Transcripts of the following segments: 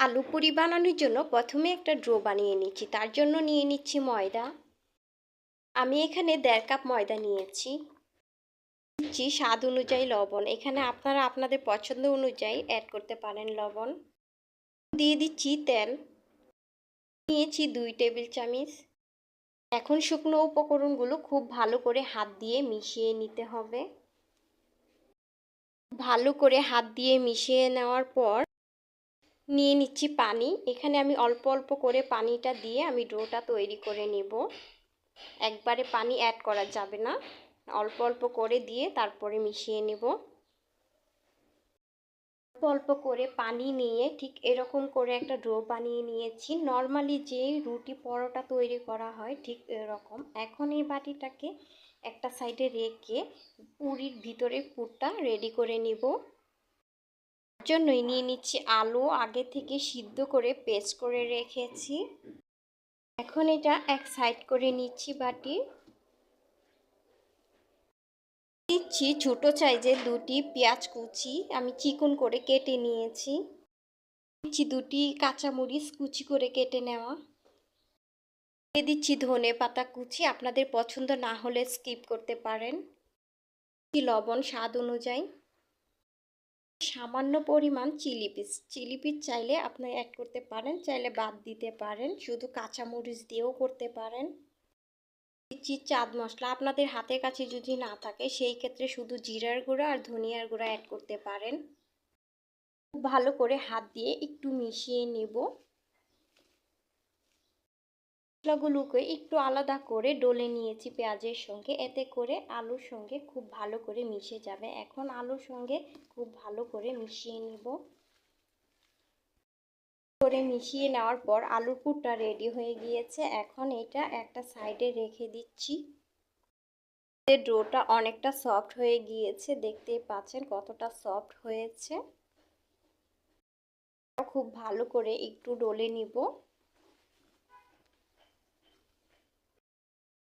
আলু পুরি বানানোর জন্য প্রথমে একটা ড্রো বানিয়ে নিচ্ছি। তার জন্য নিয়ে নিচ্ছি ময়দা। আমি এখানে দেড় কাপ ময়দা নিয়েছি। দিচ্ছি স্বাদ অনুযায়ী লবণ। এখানে আপনারা আপনাদের পছন্দ অনুযায়ী অ্যাড করতে পারেন লবণ। দিয়ে দিচ্ছি তেল। নিয়েছি দুই টেবিল চামচ। এখন শুকনো উপকরণগুলো খুব ভালো করে হাত দিয়ে মিশিয়ে নিতে হবে। ভালো করে হাত দিয়ে মিশিয়ে নেওয়ার পর নিয়ে নিচ্ছি পানি। এখানে আমি অল্প অল্প করে পানিটা দিয়ে আমি ডোটা তৈরি করে নিব। একবারে পানি অ্যাড করা যাবে না। অল্প অল্প করে দিয়ে তারপরে মিশিয়ে নেব। অল্প অল্প করে পানি নিয়ে ঠিক এরকম করে একটা ডো বানিয়ে নিয়েছি। নর্মালি যে রুটি পরোটা তৈরি করা হয় ঠিক এরকম। এখন এই বাটিটাকে একটা সাইডে রেখে পুরির ভিতরে পুরটা রেডি করে নিব। জন্যই নিয়ে নিচ্ছি আলু আগে থেকে সিদ্ধ করে পেস্ট করে রেখেছি। এখন এটা এক সাইড করে নিচ্ছি বাটি। দিচ্ছি ছোটো সাইজের দুটি পেঁয়াজ কুচি, আমি চিকন করে কেটে নিয়েছি। দিচ্ছি দুটি কাঁচামরিচ কুচি করে কেটে নেওয়া। দিয়ে দিচ্ছি ধনে পাতা কুচি, আপনাদের পছন্দ না হলে স্কিপ করতে পারেন। লবণ স্বাদ অনুযায়ী। সামান্য পরিমাণ চিলি পিস। চিলি পিস চাইলে আপনি অ্যাড করতে পারেন, চাইলে বাদ দিতে পারেন। শুধু কাঁচামরিচ দিয়েও করতে পারেন। দিচ্ছি চাঁদ মশলা আপনাদের হাতের কাছে যদি না থাকে, সেই ক্ষেত্রে শুধু জিরার গুঁড়া আর ধনিয়ার গুঁড়া অ্যাড করতে পারেন। খুব ভালো করে হাত দিয়ে একটু মিশিয়ে নেব। মশলাগুলোকে একটু আলাদা করে ডলে নিয়েছি পেঁয়াজের সঙ্গে। এতে করে আলুর সঙ্গে খুব ভালো করে মিশে যাবে। এখন আলুর সঙ্গে খুব ভালো করে মিশিয়ে নিব। করে মিশিয়ে নেওয়ার পর আলুর পুরটা রেডি হয়ে গিয়েছে। এখন এটা একটা সাইডে রেখে দিচ্ছি। ডোটা অনেকটা সফট হয়ে গিয়েছে। দেখতেই পাচ্ছেন কতটা সফট হয়েছে। খুব ভালো করে একটু ডলে নিব।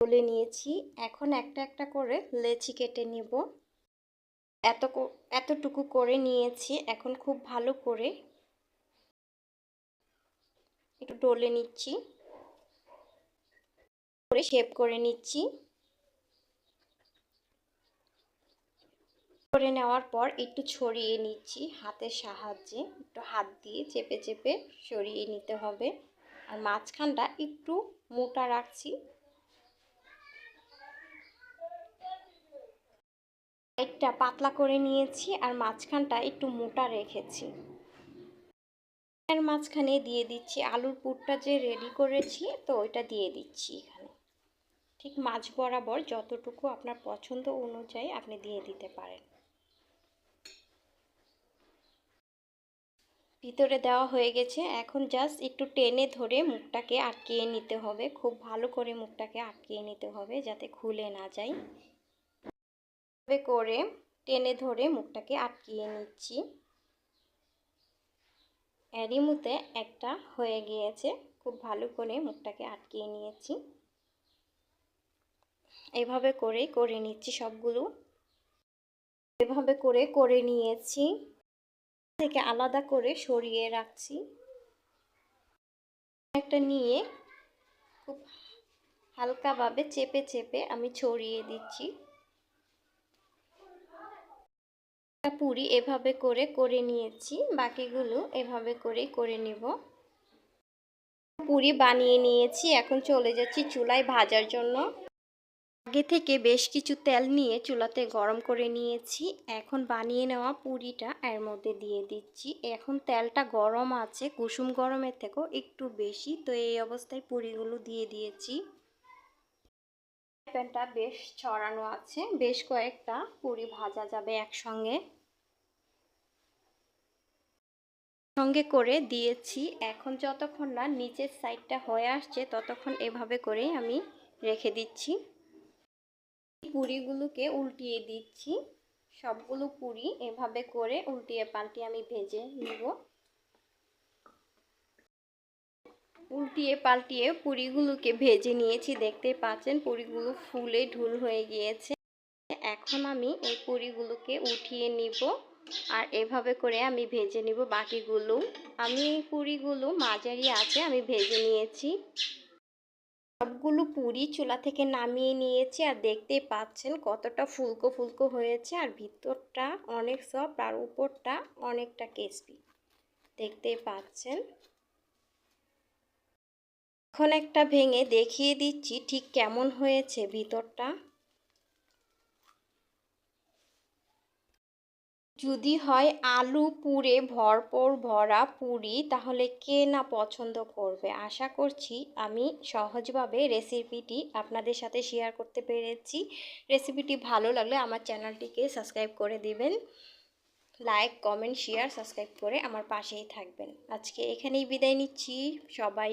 তুলে নিয়েছি। এখন একটা একটা করে লেচি কেটে নেব। এত এতটুকু করে নিয়েছি। এখন খুব ভালো করে একটু ডলে নিচ্ছি। করে শেপ করে নিচ্ছি। করে নেওয়ার পর একটু ছড়িয়ে নিচ্ছি হাতের সাহায্যে। একটু হাত দিয়ে চেপে চেপে সরিয়ে নিতে হবে। আর মাঝখানটা একটু মোটা রাখছি। একটা পাতলা করে নিয়েছি আর মাঝখানটা একটু মোটা রেখেছি। এর মাঝখানে দিয়ে দিচ্ছি আলুর পুরটা যে রেডি করেছি, তো ওইটা দিয়ে দিচ্ছি এখানে। ঠিক মাছ বরাবর যতটুকু আপনার পছন্দ অনুযায়ী আপনি দিয়ে দিতে পারেন। ভিতরে দেওয়া হয়ে গেছে। এখন জাস্ট একটু টেনে ধরে মুখটাকে আটকিয়ে নিতে হবে। খুব ভালো করে মুখটাকে আটকিয়ে নিতে হবে যাতে খুলে না যায়। করে টেনে ধরে মুখটাকে আটকিয়ে নিচ্ছি। মধ্যে একটা হয়ে গিয়েছে। খুব ভালো করে মুখটাকে আটকিয়ে নিয়েছি। এভাবে করে করে নিচ্ছি সবগুলো। এভাবে করে করে নিয়েছি। থেকে আলাদা করে সরিয়ে রাখছি। একটা নিয়ে খুব হালকাভাবে চেপে চেপে আমি ছড়িয়ে দিচ্ছি। পুরি এভাবে করে করে নিয়েছি। বাকিগুলো এভাবে করে করে নেব। পুরি বানিয়ে নিয়েছি। এখন চলে যাচ্ছি চুলায় ভাজার জন্য। আগে থেকে বেশ কিছু তেল নিয়ে চুলাতে গরম করে নিয়েছি। এখন বানিয়ে নেওয়া পুরিটা এর মধ্যে দিয়ে দিচ্ছি। এখন তেলটা গরম আছে। কুসুম গরমের থেকেও একটু বেশি। তো এই অবস্থায় পুরিগুলো দিয়ে দিয়েছি। প্যানটা বেশ ছড়ানো আছে, বেশ কয়েকটা পুরি ভাজা যাবে একসঙ্গে। সঙ্গে করে দিয়েছি। এখন যতক্ষণ না নিচের সাইডটা হয়ে আসছে, ততক্ষণ এভাবে করে আমি রেখে দিচ্ছি। পুরিগুলোকে উল্টিয়ে দিচ্ছি। সবগুলো পুরি এভাবে করে উল্টিয়ে পাল্টিয়ে আমি ভেজে নিব। উল্টিয়ে পাল্টিয়ে পুরিগুলোকে ভেজে নিয়েছি। দেখতে পাচ্ছেন, পুরিগুলো ফুলে ঢুল হয়ে গিয়েছে। এখন আমি এই পুরিগুলোকে উঠিয়ে নিব আর এভাবে করে আমি ভেজে নিব বাকিগুলো। আমি এই পুরিগুলো মাঝারি আছে, আমি ভেজে নিয়েছি। সবগুলো পুরি চুলা থেকে নামিয়ে নিয়েছি আর দেখতেই পাচ্ছেন কতটা ফুলকো ফুলকো হয়েছে আর ভিতরটা অনেক সফট আর উপরটা অনেকটা ক্রিসপি দেখতে পাচ্ছেন। এখন একটা ভেঙে দেখিয়ে দিচ্ছি ঠিক কেমন হয়েছে ভিতরটা। যদি হয় আলু পুরে ভরপুর ভরা পুরি, তাহলে কে না পছন্দ করবে? আশা করছি আমি সহজভাবে রেসিপিটি আপনাদের সাথে শেয়ার করতে পেরেছি। রেসিপিটি ভালো লাগলে আমার চ্যানেলটিকে সাবস্ক্রাইব করে দিবেন। লাইক, কমেন্ট, শেয়ার, সাবস্ক্রাইব করে আমার পাশেই থাকবেন। আজকে এখানেই বিদায় নিচ্ছি। সবাই